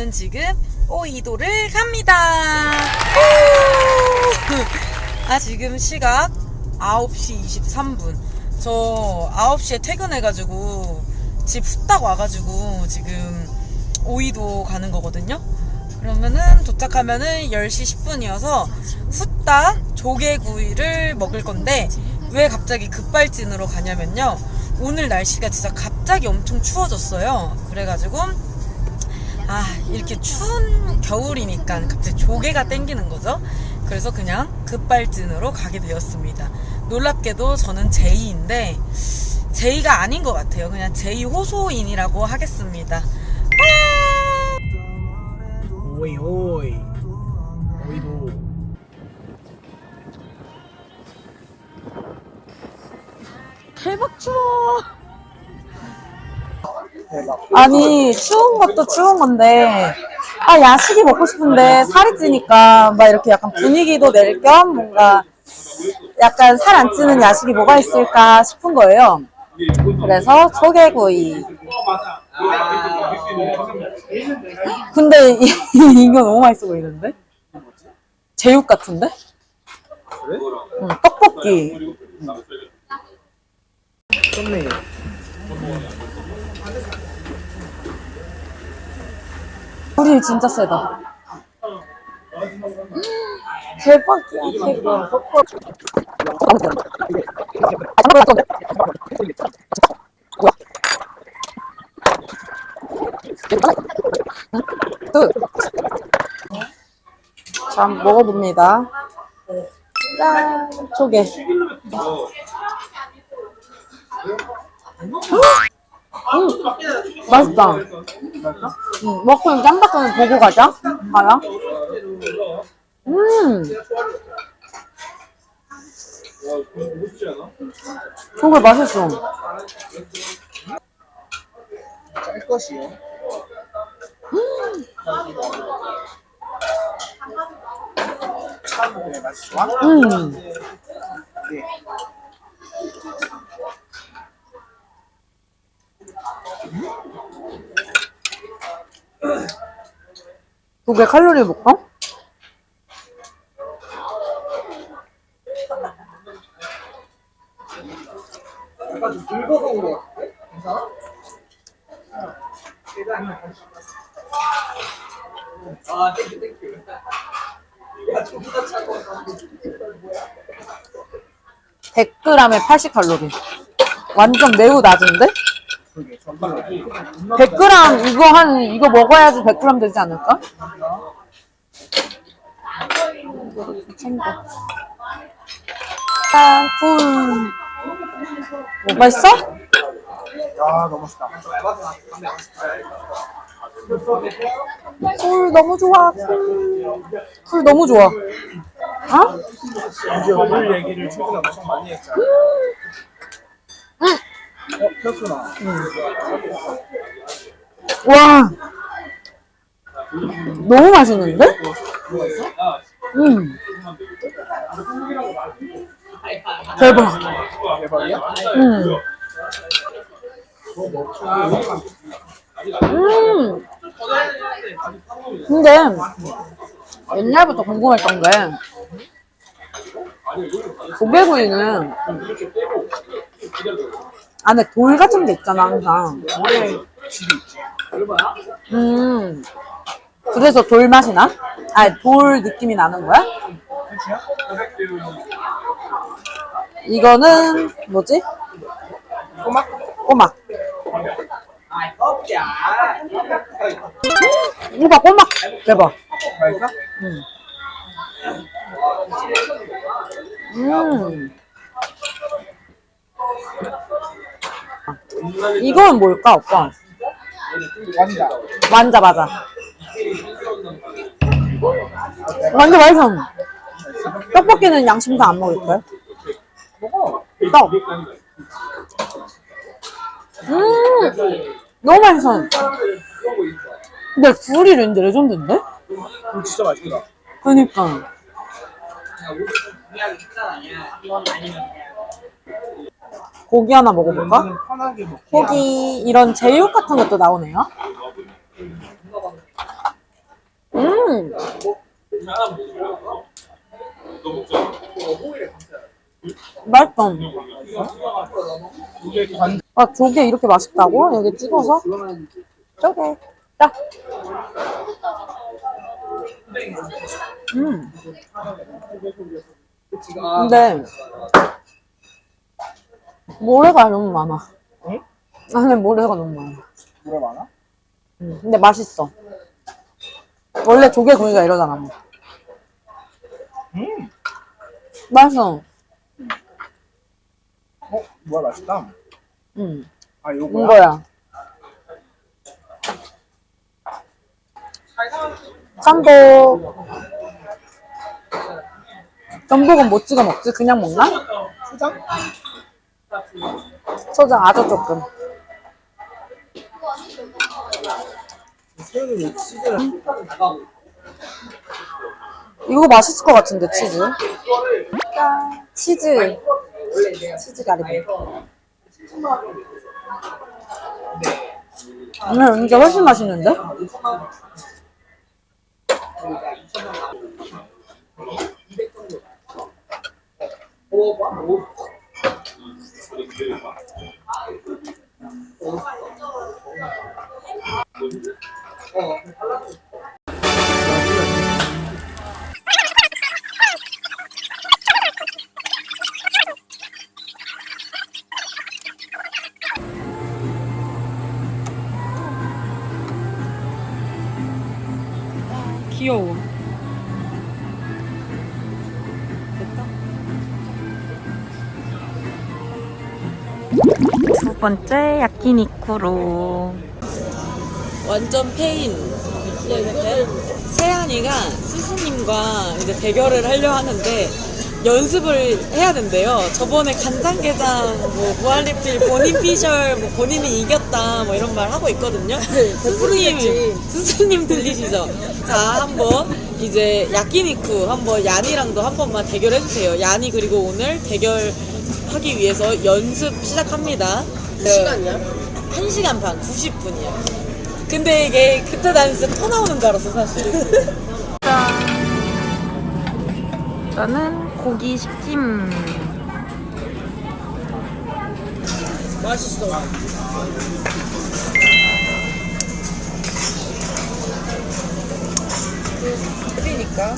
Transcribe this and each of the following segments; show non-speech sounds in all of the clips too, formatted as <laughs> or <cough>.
저는 지금 오이도를 갑니다. 아, 지금 시각 9시 23분. 저 9시에 퇴근해가지고 집 후딱 와가지고 지금 오이도 가는 거거든요. 그러면은 도착하면은 10시 10분이어서 후딱 조개구이를 먹을 건데 왜 갑자기 급발진으로 가냐면요. 오늘 날씨가 진짜 갑자기 엄청 추워졌어요. 그래가지고 아 이렇게 추운 겨울이니까 갑자기 조개가 땡기는 거죠. 그래서 그냥 급발진으로 가게 되었습니다. 놀랍게도 저는 제이인데 제이가 아닌 것 같아요. 그냥 제이 호소인이라고 하겠습니다. 오이 오이 오이도 대박 추워. 아니 추운 것도 추운 건데 아 야식이 먹고 싶은데 살이 찌니까 막 이렇게 약간 분위기도 낼 겸 뭔가 약간 살 안 찌는 야식이 뭐가 있을까 싶은 거예요. 그래서 조개구이. 근데 이- <laughs> 이거 너무 맛있어 보이는데? 제육 같은데? 응, 떡볶이. 진짜 세다. 대박이야, 대박. 끝. 자, 먹어봅니다. 짠, 조개. 음, 맛있다. 응, 먹고 짬바탕 보고 가자. 가야. 음. 조개 맛있어. 짤 것이요? 음. 조개 칼로리 볼까? 약간 좀 굵어서 그런 거 같아 괜찮아? 아 땡큐 땡큐 야 존나 차가워 100g에 80칼로리. 완전 매우 낮은데? 그게 전발로 100g 이거 한 이거 먹어야지 100g 되지 않을까? 이거를 좀 챙겨. 짠, 꿀. 뭐 맛있어? 야 너무 맛있다 꿀 너무 좋아. 꿀, 꿀 너무 좋아. 어? 이제 오늘 얘기를 최근에 엄청 많이 했잖아 어? 폈구나 와. 너무 맛있는데? 음. 대박. 대박이야? 음. 음. 근데 옛날부터 궁금했던 게 조개구이는 안에 돌 같은 게 있잖아 항상. 올해 집이 있지 음. 그래서 돌 맛이 나? 아니 돌 느낌이 나는 거야? 그치야? 이거는 뭐지? 꼬막? 꼬막. 아이 껍자 이거 봐 꼬막 대박. 맛있어? 음. 음. 이건 뭘까 오빠? 완자 완자 맞아. 완자 맛있어. 떡볶이는 양심상 안 먹을 거야? 먹어 떡. 음, 너무 맛있어. 근데 굴이 렌즈 레전드인데? 이거 진짜 맛있더라 그니까. 고기 하나 먹어볼까? 편하게 먹기 고기 이런 제육 같은 것도 나오네요. 음. 이게 관 아, 조개 이렇게 맛있다고? 여기 찍어서? 쪼개. 딱. 음, 근데, 모래가 너무 많아. 응? 안에 모래가 너무 많아. 물에 많아? 음, 근데 맛있어. 원래 조개 구이가 이러잖아. 뭐. 음. 맛있어. 어 뭐야 맛있다. 음, 아 이거 뭐야? 이거야. 짬뽕. 전복은 못 찍어 먹지? 그냥 먹나? 초장? 초장 아주 조금. 새우는 나가고 이거 맛있을 것 같은데, 치즈. 치즈. 치즈 가리비. 음, 이게 훨씬 맛있는데? 귀 두 번째 야키니쿠로. 완전 페인. 세안이가 스승님과 이제 대결을 하려 하는데 연습을 해야 된대요. 저번에 간장게장, 뭐 무한리필, 본인 피셜, 뭐 본인이 이겼다, 뭐 이런 말 하고 있거든요. <laughs> 스승님, 스승님 들리시죠? 자, 한번 이제 야키니쿠 한번 얀이랑도 한 번만 대결해 주세요. 얀이 그리고 오늘 대결 하기 위해서 연습 시작합니다. 시간이야? 1시간 반, 90분이야. 근데 이게 그때 난 진짜 토 나오는 줄 알았어, 사실. <laughs> 저는 고기 식찜. 맛있어. 그러니까.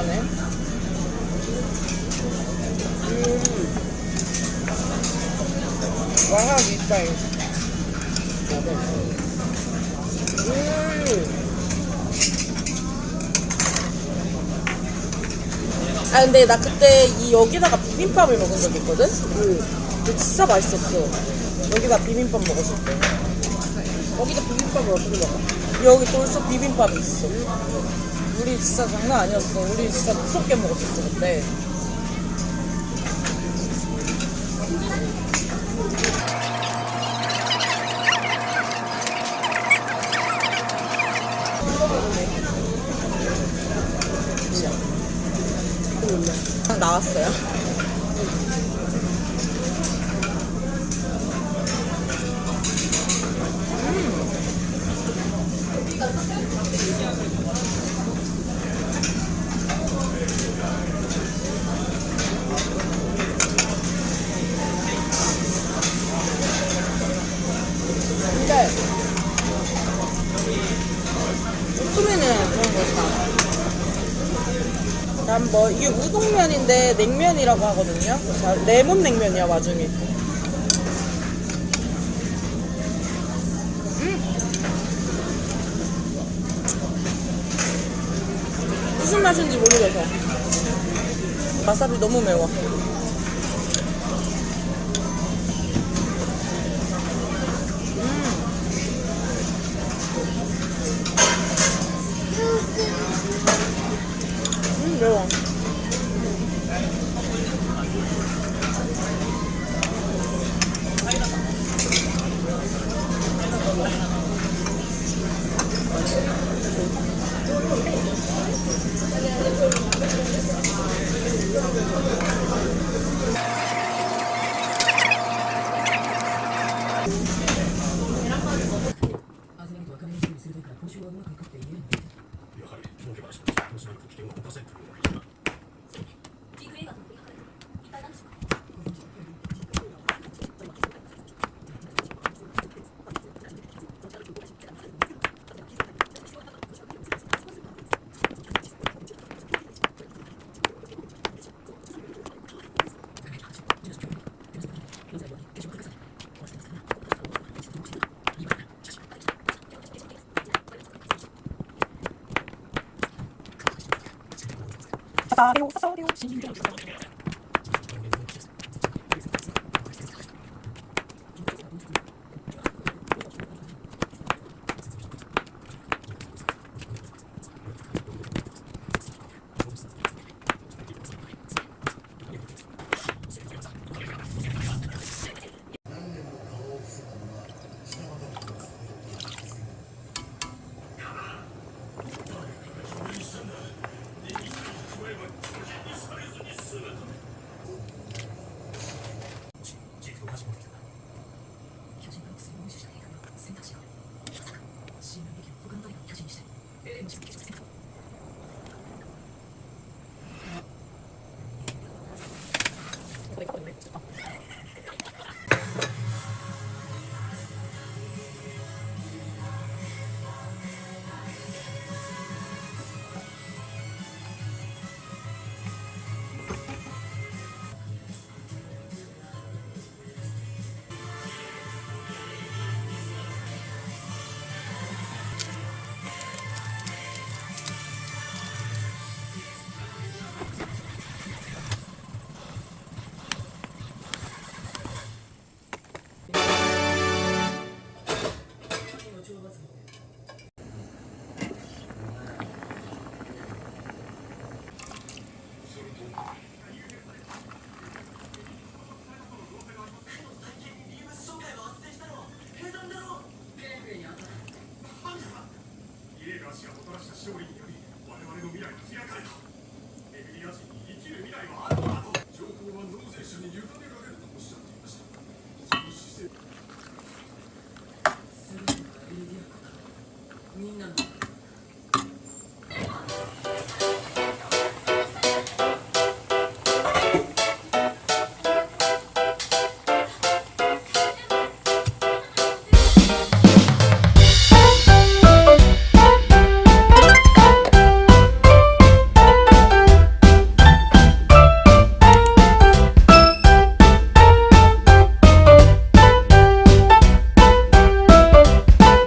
이거네. 음. 와사비 스타일. 음. 아 근데 나 그때 이 여기다가 비빔밥을 먹은 적 있거든? 근데 진짜 맛있었어. 여기다 비빔밥 먹었을 때. 거기다 비빔밥을 어떻게 먹어? 여기 돌솥 비빔밥이 있어. 우리 진짜 장난 아니었어. 우리 진짜 무섭게 먹었었어 그때. 나왔어요. 근데 요즘에는 그런 거다. 난 뭐 이게 우동면인데 냉면이라고 하거든요. 자, 레몬 냉면이야 와중에. 음. 무슨 맛인지 모르겠어. 와사비 너무 매워. 음 매워. うまくいくって言えるのやはり儲け話として投の危険を犯せというのが 사사리오 사사리오 신경